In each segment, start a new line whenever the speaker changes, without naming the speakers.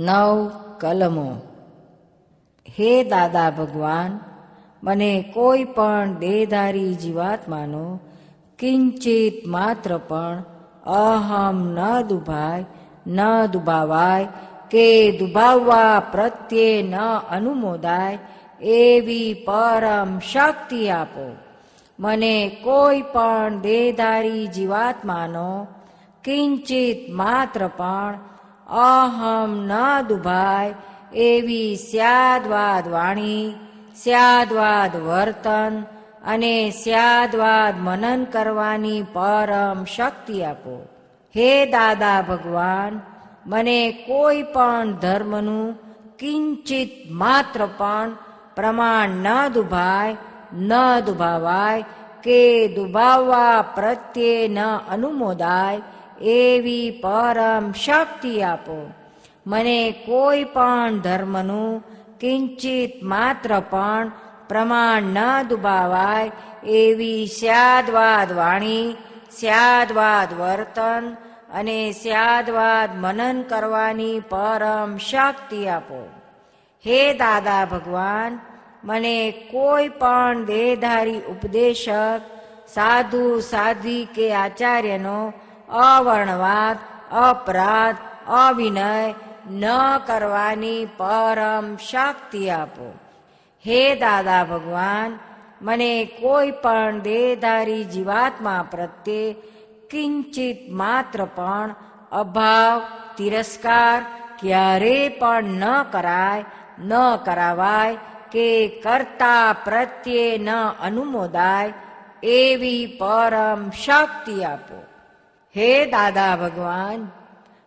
નવ કલમો. હે દાદા ભગવાન, મને કોઈ પણ દેહધારી જીવાત્માનો કિંચિત માત્ર પણ અહમ ન દુભાય, ન દુભાવાય કે દુભાવવા પ્રત્યે ન અનુમોદાય એવી પરમ શક્તિ આપો. મને કોઈ પણ દેહધારી જીવાત્માનો કિંચિત માત્ર પણ અહમ ન દુભાય એવી સ્યાદવાદ વાણી, સ્યાદવાદ વર્તન અને સ્યાદવાદ મનન કરવાની પરમ શક્તિ આપો. હે દાદા ભગવાન, મને કોઈ પણ ધર્મનું કિંચિત માત્ર પણ પ્રમાણ ન દુભાય, ન દુભાવાય કે દુભાવવા પ્રત્યે ન અનુમોદાય એવી પરમ શક્તિ આપો. મને કોઈ પણ ધર્મનું કિંચિત માત્ર પણ પ્રમાણ ન દુબાવાય એવી સ્યાદવાદ વાણી, સ્યાદવાદ વર્તન અને સ્યાદવાદ મનન કરવાની પરમ શક્તિ આપો. હે દાદા ભગવાન, મને કોઈ પણ દેહધારી ઉપદેશક, સાધુ, સાધ્વી કે આચાર્યનો અવર્ણવાદ, અપરાધ, અવિનય ન કરવાની પરમ શક્તિ આપો. હે દાદા ભગવાન, મને કોઈ પણ દેહધારી જીવાત્મા પ્રત્યે કિંચિત માત્ર પણ અભાવ, તિરસ્કાર ક્યારે પણ ન કરાય, ન કરાવાય કે કરતા પ્રત્યે ન અનુમોદાય એવી પરમ શક્તિ આપો. હે દાદા ભગવાન,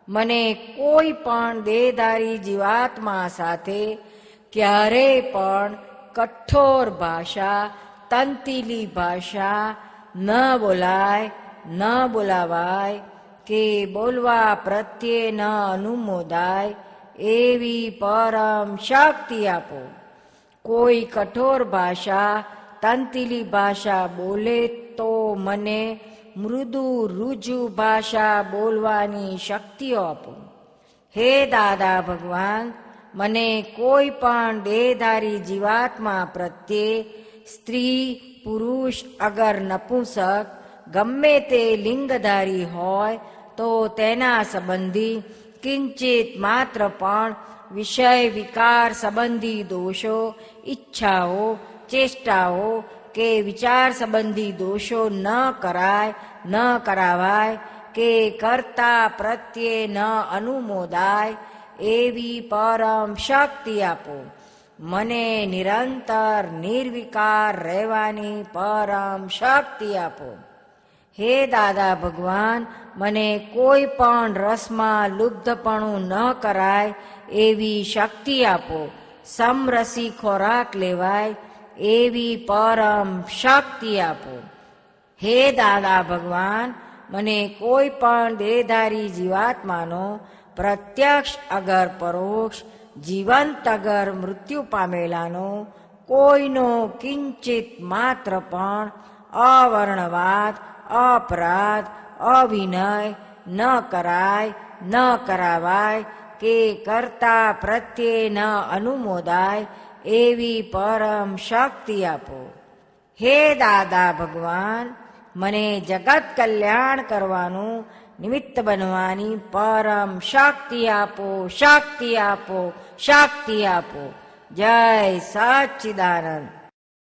મને કોઈ પણ દેહધારી જીવાત્મા સાથે ક્યારેય પણ કઠોર ભાષા, તંતીલી ભાષા ન બોલાય, ન બોલાવાય કે બોલવા પ્રત્યે ન અનુમોદાય એવી પરમ શક્તિ આપો. કોઈ કઠોર ભાષા, તંતીલી ભાષા બોલે તો મને મૃદુ રુજુ ભાષા બોલવાની શક્તિઓ આપો હે દાદા ભગવાન મને કોઈ પણ દેહધારી જીવાત્મા પ્રત્યે સ્ત્રી પુરુષ અગર નપુંસક ગમે તે લિંગધારી હોય તો તેના સંબંધી કિંચિત માત્ર પણ વિષય વિકાર સંબંધી દોષો ઈચ્છાઓ ચેષ્ટાઓ કે વિચાર સંબંધી દોષો ન કરાય, ન કરાવાય, કે કરતા પ્રત્યે ન અનુમોદાય, એવી પરમ શક્તિ આપો. મને નિરંતર નિર્વિકાર રહેવાની પરમ શક્તિ આપો. હે દાદા ભગવાન, મને કોઈ પણ રસમાં લુબ્ધપણું ન કરાય, એવી શક્તિ આપો. સમરસી ખોરાક લેવાય એવી પરમ શક્તિ આપો. હે દાદા ભગવાન, મને કોઈ પણ દેહધારી જીવાત્માનો પ્રત્યક્ષ અગર પરોક્ષ જીવંત અગર મૃત્યુ પામેલાનો કોઈનો કિંચિત માત્ર પણ અવર્ણવાદ, અપરાધ અવિનય ન કરાય, ન કરાવાય, કે કરતા પ્રત્યે ન અનુમોદાય એવી પરમ શક્તિ આપો. હે દાદા ભગવાન, મને જગત કલ્યાણ કરવાનું નિમિત્ત બનવાની પરમ શક્તિ આપો શક્તિ આપો શક્તિ આપો. જય સચ્ચિદાનંદ